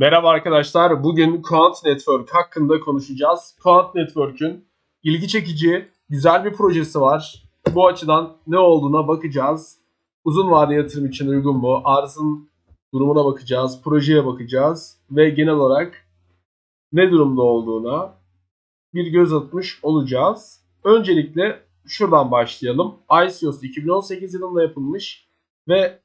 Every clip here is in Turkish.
Merhaba arkadaşlar. Bugün Quant Network hakkında konuşacağız. Quant Network'ün ilgi çekici, güzel bir projesi var. Bu açıdan ne olduğuna bakacağız. Uzun vade yatırım için uygun mu? Arzın durumuna bakacağız, projeye bakacağız ve genel olarak ne durumda olduğuna bir göz atmış olacağız. Öncelikle şuradan başlayalım. ICOS 2018 yılında yapılmış ve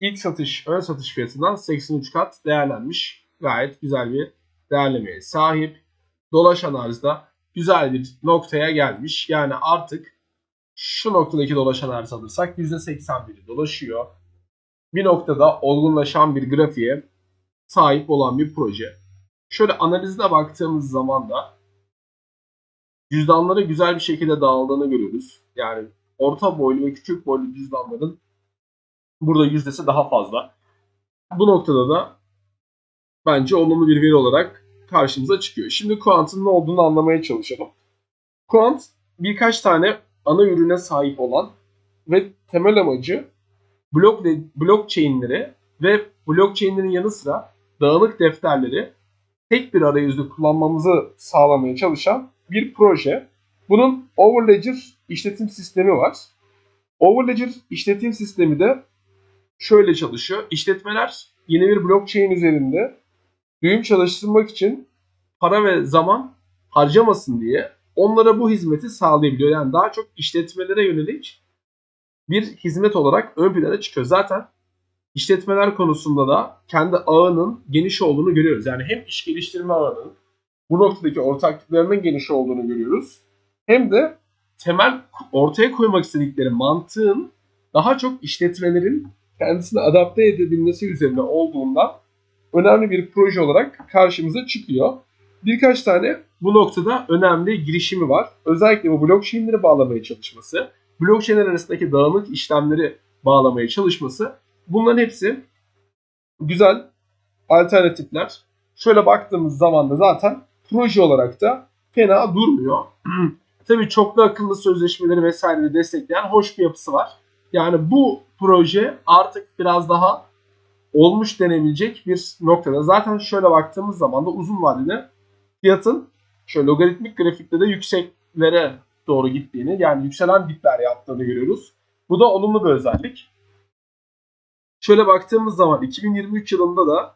ilk satış, ön satış fiyatından 83 kat değerlenmiş. Gayet güzel bir değerlemeye sahip. Dolaşan arzda güzel bir noktaya gelmiş. Yani artık şu noktadaki dolaşan arz alırsak %81'i dolaşıyor. Bir noktada olgunlaşan bir grafiğe sahip olan bir proje. Şöyle analizine baktığımız zaman da cüzdanları güzel bir şekilde dağıldığını görüyoruz. Yani orta boylu ve küçük boylu cüzdanların burada yüzdesi daha fazla. Bu noktada da bence olumlu bir veri olarak karşımıza çıkıyor. Şimdi Quant'ın ne olduğunu anlamaya çalışalım. Quant birkaç tane ana ürüne sahip olan ve temel amacı blok blockchain'leri ve blockchain'lerin yanı sıra dağınık defterleri tek bir arayüzde kullanmamızı sağlamaya çalışan bir proje. Bunun Overledger işletim sistemi var. Overledger işletim sistemi de şöyle çalışıyor. İşletmeler yeni bir blockchain üzerinde düğüm çalıştırmak için para ve zaman harcamasın diye onlara bu hizmeti sağlayabiliyor. Yani daha çok işletmelere yönelik bir hizmet olarak ön plana çıkıyor. Zaten işletmeler konusunda da kendi ağının geniş olduğunu görüyoruz. Yani hem iş geliştirme ağının bu noktadaki ortaklıklarının geniş olduğunu görüyoruz. Hem de temel ortaya koymak istedikleri mantığın daha çok işletmelerin kendisini adapte edebilmesi üzerine olduğundan önemli bir proje olarak karşımıza çıkıyor. Birkaç tane bu noktada önemli girişimi var. Özellikle bu blockchain'leri bağlamaya çalışması, blockchain'ler arasındaki dağınık işlemleri bağlamaya çalışması. Bunların hepsi güzel alternatifler. Şöyle baktığımız zaman da zaten proje olarak da fena durmuyor. Tabii çoklu akıllı sözleşmeleri vesaire destekleyen hoş bir yapısı var. Yani bu proje artık biraz daha olmuş denebilecek bir noktada. Zaten şöyle baktığımız zaman da uzun vadede fiyatın şöyle logaritmik grafikte de yükseklere doğru gittiğini yani yükselen dipler yaptığını görüyoruz. Bu da olumlu bir özellik. Şöyle baktığımız zaman 2023 yılında da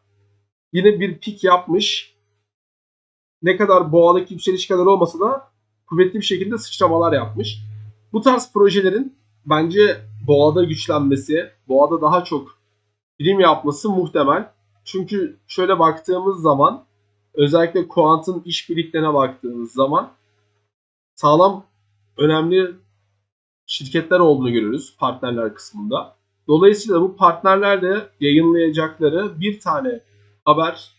yine bir pik yapmış. Ne kadar boğadaki yükseliş kadar olmasa da kuvvetli bir şekilde sıçramalar yapmış. Bu tarz projelerin bence boğada güçlenmesi, boğada daha çok prim yapması muhtemel. Çünkü şöyle baktığımız zaman özellikle Quant'ın işbirliklerine baktığımız zaman sağlam önemli şirketler olduğunu görüyoruz partnerler kısmında. Dolayısıyla bu partnerler de yayınlayacakları bir tane haber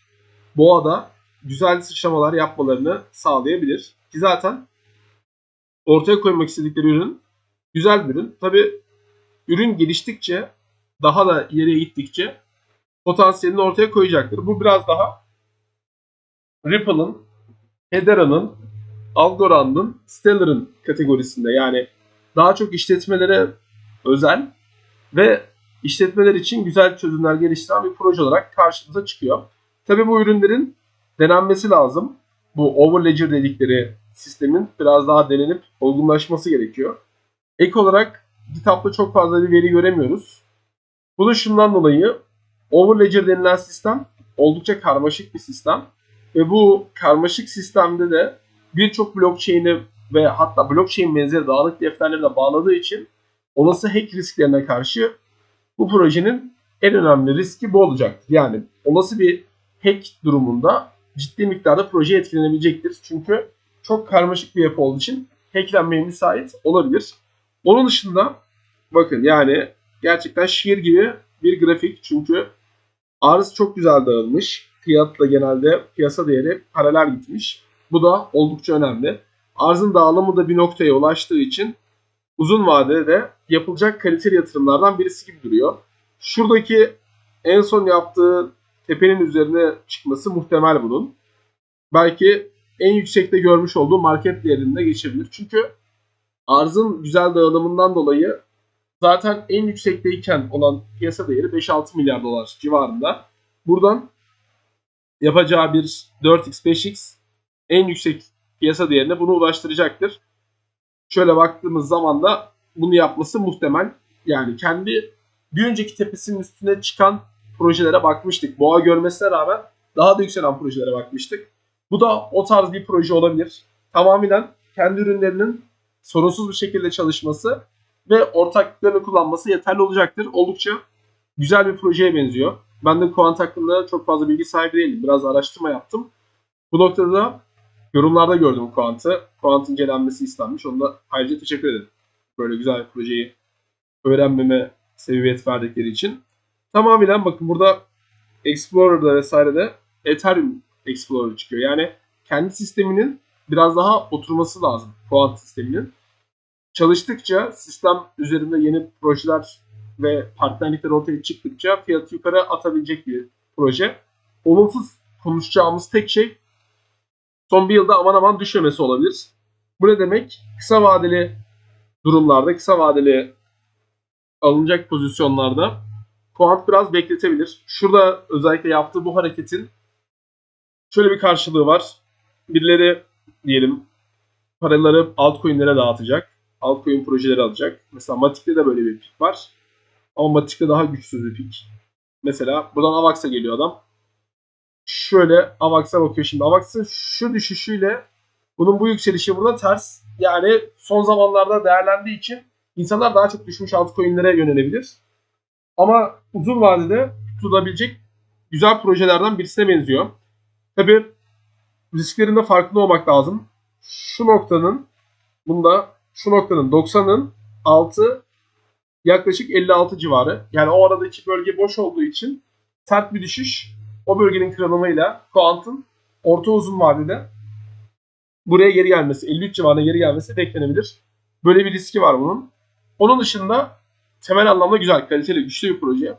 boğada güzel sıçramalar yapmalarını sağlayabilir. Ki zaten ortaya koymak istedikleri ürün güzel bir ürün. Tabi ürün geliştikçe daha da ileriye gittikçe potansiyelini ortaya koyacaktır. Bu biraz daha Ripple'ın, Hedora'nın, Algorand'ın, Stellar'ın kategorisinde. Yani daha çok işletmelere özel ve işletmeler için güzel çözümler geliştiren bir proje olarak karşımıza çıkıyor. Tabii bu ürünlerin denenmesi lazım. Bu Overledger dedikleri sistemin biraz daha denenip olgunlaşması gerekiyor. Ek olarak GitHub'da çok fazla bir veri göremiyoruz. Bu da şundan dolayı Overledger denilen sistem oldukça karmaşık bir sistem. Ve bu karmaşık sistemde de birçok blockchain'i ve hatta blockchain benzeri dağınık defterleri de bağladığı için olası hack risklerine karşı bu projenin en önemli riski bu olacaktır. Yani olası bir hack durumunda ciddi miktarda proje etkilenebilecektir. Çünkü çok karmaşık bir yapı olduğu için hacklenmeye müsait olabilir. Onun dışında bakın yani gerçekten şiir gibi bir grafik. Çünkü arz çok güzel dağılmış. Fiyatla genelde piyasa değeri paralel gitmiş. Bu da oldukça önemli. Arzın dağılımı da bir noktaya ulaştığı için uzun vadede de yapılacak kaliteli yatırımlardan birisi gibi duruyor. Şuradaki en son yaptığı tepenin üzerine çıkması muhtemel bunun. Belki en yüksekte görmüş olduğu market değerinde geçebilir. Çünkü arzın güzel dağılımından dolayı zaten en yüksekteyken olan piyasa değeri 5-6 milyar dolar civarında. Buradan yapacağı bir 4x 5x en yüksek piyasa değerine bunu ulaştıracaktır. Şöyle baktığımız zaman da bunu yapması muhtemel. Yani kendi bir önceki tepesinin üstüne çıkan projelere bakmıştık. Boğa görmesine rağmen daha da yükselen projelere bakmıştık. Bu da o tarz bir proje olabilir. Tamamen kendi ürünlerinin sorunsuz bir şekilde çalışması ve ortaklıklarını kullanması yeterli olacaktır. Oldukça güzel bir projeye benziyor. Ben de Quant hakkında çok fazla bilgi sahibi değilim. Biraz araştırma yaptım. Bu noktada da yorumlarda gördüm Quant'ı. Quant'ın incelenmesi istenmiş. Onu da ayrıca teşekkür ederim. Böyle güzel bir projeyi öğrenmeme sebebiyet verdikleri için. Tamamen bakın burada Explorer'da vesairede Ethereum Explorer çıkıyor. Yani kendi sisteminin biraz daha oturması lazım. Quant sisteminin. Çalıştıkça sistem üzerinde yeni projeler ve partnerlikler ortaya çıktıkça fiyatı yukarı atabilecek bir proje. Olumsuz konuşacağımız tek şey son bir yılda aman aman düşmemesi olabilir. Bu ne demek? Kısa vadeli durumlarda, kısa vadeli alınacak pozisyonlarda Quant biraz bekletebilir. Şurada özellikle yaptığı bu hareketin şöyle bir karşılığı var. Birileri diyelim paraları altcoin'lere dağıtacak. Altcoin projeleri alacak. Mesela Matik'te de böyle bir pik var. Ama Matik'te daha güçsüz bir pik. Mesela buradan Avax'a geliyor adam. Şöyle Avax'a bakıyor şimdi. Avax'ın şu düşüşüyle bunun bu yükselişi burada ters. Yani son zamanlarda değerlendiği için insanlar daha çok düşmüş altcoin'lere yönelebilir. Ama uzun vadede tutulabilecek güzel projelerden birisine benziyor. Tabi risklerinde farkında olmak lazım. Şu noktanın bunda şu noktanın 90'ın altı yaklaşık 56 civarı. Yani o aradaki bölge boş olduğu için sert bir düşüş o bölgenin kırılımıyla Kuant'ın orta uzun vadede buraya geri gelmesi, 53 civarına geri gelmesi beklenebilir. Böyle bir riski var bunun. Onun dışında temel anlamda güzel, kaliteli, güçlü bir proje.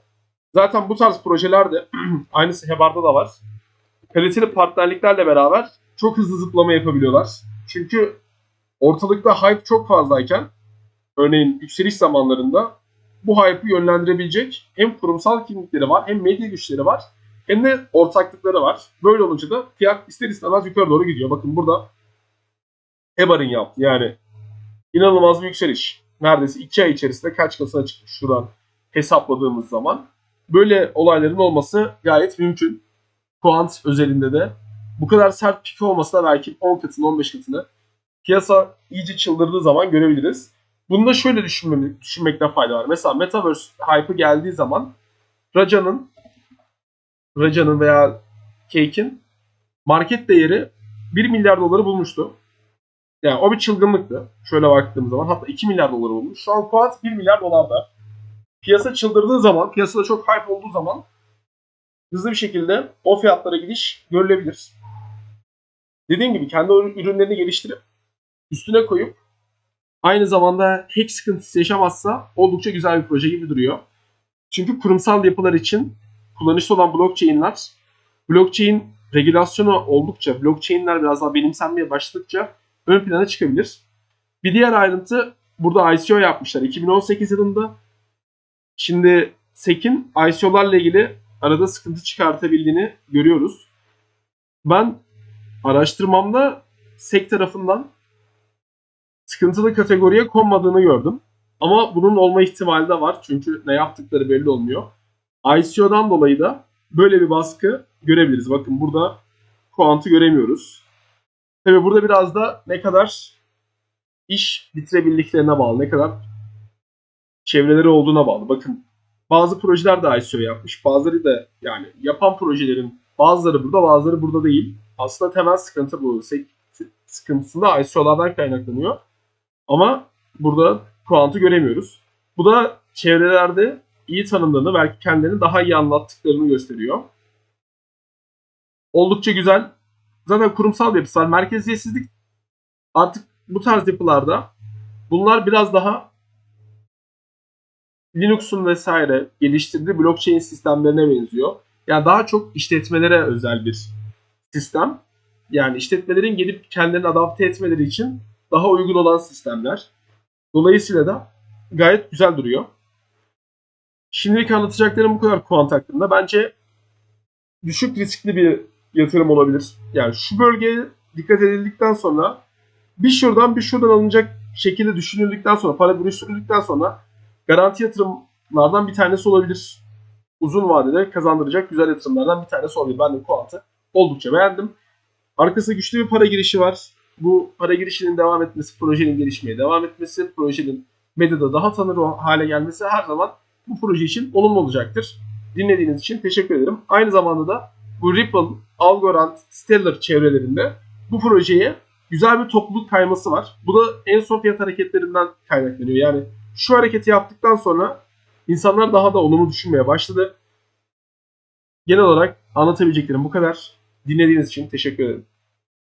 Zaten bu tarz projeler de aynısı Hebar'da da var. Kaliteli partnerliklerle beraber çok hızlı zıplama yapabiliyorlar. Çünkü ortalıkta hype çok fazlayken örneğin yükseliş zamanlarında bu hype'ı yönlendirebilecek hem kurumsal kimlikleri var hem medya güçleri var hem de ortaklıkları var. Böyle olunca da fiyat ister istemez yukarı doğru gidiyor. Bakın burada Ebar'ın yaptı yani inanılmaz bir yükseliş. Neredeyse 2 ay içerisinde kaç kasına çıkmış şuradan hesapladığımız zaman. Böyle olayların olması gayet mümkün. Quant özelinde de bu kadar sert pik olmasa da belki 10 katını 15 katını piyasa iyice çıldırdığı zaman görebiliriz. Bunu da şöyle düşünmem, düşünmekte fayda var. Mesela Metaverse hype'ı geldiği zaman Raja'nın Raja'nın veya Cake'in market değeri 1 milyar doları bulmuştu. Yani o bir çılgınlıktı. Şöyle baktığım zaman hatta 2 milyar doları bulmuş. Şu an Quant 1 milyar dolarda. Piyasa çıldırdığı zaman, piyasada çok hype olduğu zaman hızlı bir şekilde o fiyatlara gidiş görülebilir. Dediğim gibi kendi ürünlerini geliştirip üstüne koyup aynı zamanda hack sıkıntısı yaşamazsa oldukça güzel bir proje gibi duruyor. Çünkü kurumsal yapılar için kullanışlı olan blockchain'ler blockchain regülasyonu oldukça, blockchain'ler biraz daha benimsenmeye başladıkça ön plana çıkabilir. Bir diğer ayrıntı burada ICO yapmışlar 2018 yılında. Şimdi SEC'in ICO'larla ilgili arada sıkıntı çıkartabildiğini görüyoruz. Ben araştırmamda SEC tarafından sıkıntılı kategoriye konmadığını gördüm. Ama bunun olma ihtimali de var. Çünkü ne yaptıkları belli olmuyor. ICO'dan dolayı da böyle bir baskı görebiliriz. Bakın burada kuantı göremiyoruz. Tabi burada biraz da ne kadar iş bitirebildiklerine bağlı. Ne kadar çevreleri olduğuna bağlı. Bakın bazı projeler de ICO yapmış. Bazıları da yani yapan projelerin bazıları burada bazıları burada değil. Aslında temel sıkıntı bu. Sıkıntısında ICO'lardan kaynaklanıyor. Ama burada kuantı göremiyoruz. Bu da çevrelerde iyi tanımlarını belki kendilerini daha iyi anlattıklarını gösteriyor. Oldukça güzel. Zaten kurumsal var. Merkeziyetsizlik artık bu tarz yapılarda bunlar biraz daha Linux'un vesaire geliştirdiği blockchain sistemlerine benziyor. Yani daha çok işletmelere özel bir sistem. Yani işletmelerin gelip kendilerini adapte etmeleri için daha uygun olan sistemler. Dolayısıyla da gayet güzel duruyor. Şimdilik anlatacaklarım bu kadar kuant hakkında. Bence düşük riskli bir yatırım olabilir. Yani şu bölgeye dikkat edildikten sonra bir şuradan bir şuradan alınacak şekilde düşünüldükten sonra para bölüştürüldükten sonra garanti yatırımlardan bir tanesi olabilir. Uzun vadede kazandıracak güzel yatırımlardan bir tanesi olabilir. Ben de Kuant'ı oldukça beğendim. Arkasında güçlü bir para girişi var. Bu para girişinin devam etmesi, projenin gelişmeye devam etmesi, projenin medyada daha tanır hale gelmesi her zaman bu proje için olumlu olacaktır. Dinlediğiniz için teşekkür ederim. Aynı zamanda da bu Ripple, Algorand, Stellar çevrelerinde bu projeye güzel bir topluluk kayması var. Bu da en son fiyat hareketlerinden kaynaklanıyor. Yani şu hareketi yaptıktan sonra insanlar daha da olumlu düşünmeye başladı. Genel olarak anlatabileceklerim bu kadar. Dinlediğiniz için teşekkür ederim.